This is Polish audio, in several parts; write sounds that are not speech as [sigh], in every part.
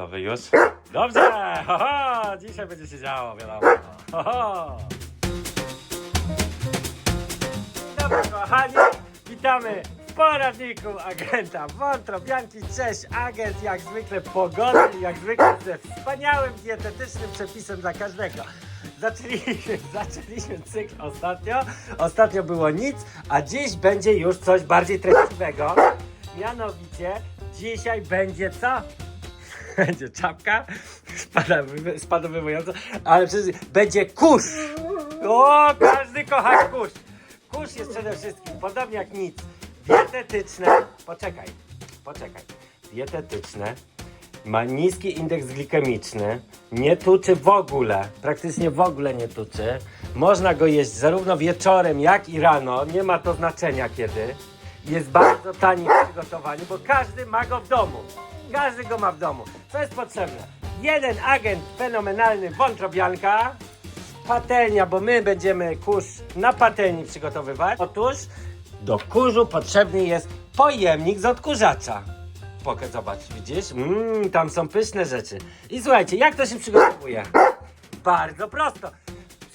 Gotowy już? Dobrze! Ho, ho! Dzisiaj będzie się działo, wiadomo. Ho, ho! Dobry kochani, witamy w poradniku agenta Wątrobianki. Cześć, agent jak zwykle pogodny, jak zwykle ze wspaniałym dietetycznym przepisem dla każdego. Zaczęliśmy, [laughs] zaczęliśmy cykl ostatnio, ostatnio było nic, a dziś będzie już coś bardziej treściwego. Mianowicie dzisiaj będzie co? Będzie czapka spada- spadowywująca, ale przecież będzie kurz. O, każdy kocha kurz. Kurz jest przede wszystkim, podobnie jak nic, dietetyczne. Poczekaj, poczekaj. Dietetyczne, ma niski indeks glikemiczny, nie tuczy w ogóle, praktycznie w ogóle nie tuczy. Można go jeść zarówno wieczorem, jak i rano, nie ma to znaczenia kiedy. Jest bardzo tani w przygotowaniu, bo każdy ma go w domu. Każdy go ma w domu. Co jest potrzebne? Jeden agent fenomenalny wątrobianka, patelnia, bo my będziemy kurz na patelni przygotowywać. Otóż do kurzu potrzebny jest pojemnik z odkurzacza. Pokaż, zobacz, widzisz? Mmm, tam są pyszne rzeczy. I słuchajcie, jak to się przygotowuje? Bardzo prosto.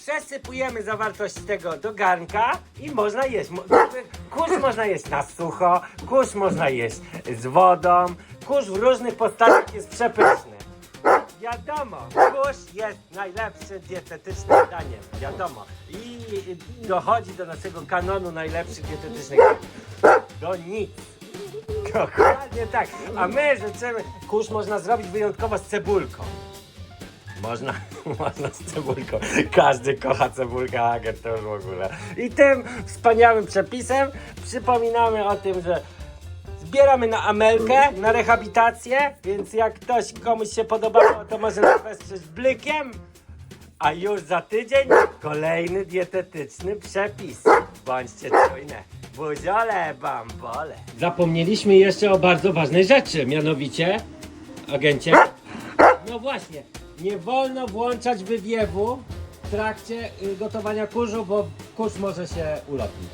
Przesypujemy zawartość tego do garnka i można jeść. Mo- Kurz można jeść na sucho, kurz można jeść z wodą, kurz w różnych postaciach jest przepyszny. Wiadomo, kurz jest najlepszym dietetycznym daniem, wiadomo. I dochodzi do naszego kanonu najlepszych dietetycznych. Do nic. Dokładnie tak. A my życzymy, kurz można zrobić wyjątkowo z cebulką. Można, [laughs] można z cebulką. Każdy kocha cebulkę, a Ager to już w ogóle. I tym wspaniałym przepisem przypominamy o tym, że zbieramy na amelkę, na rehabilitację, więc jak ktoś komuś się podobało, to może nas wesprzeć blykiem. A już za tydzień kolejny dietetyczny przepis. Bądźcie czujne. Buziole, bambole. Zapomnieliśmy jeszcze o bardzo ważnej rzeczy, mianowicie, agencie, no właśnie, nie wolno włączać wywiewu w trakcie y, gotowania kurzu, bo kurz może się ulotnić.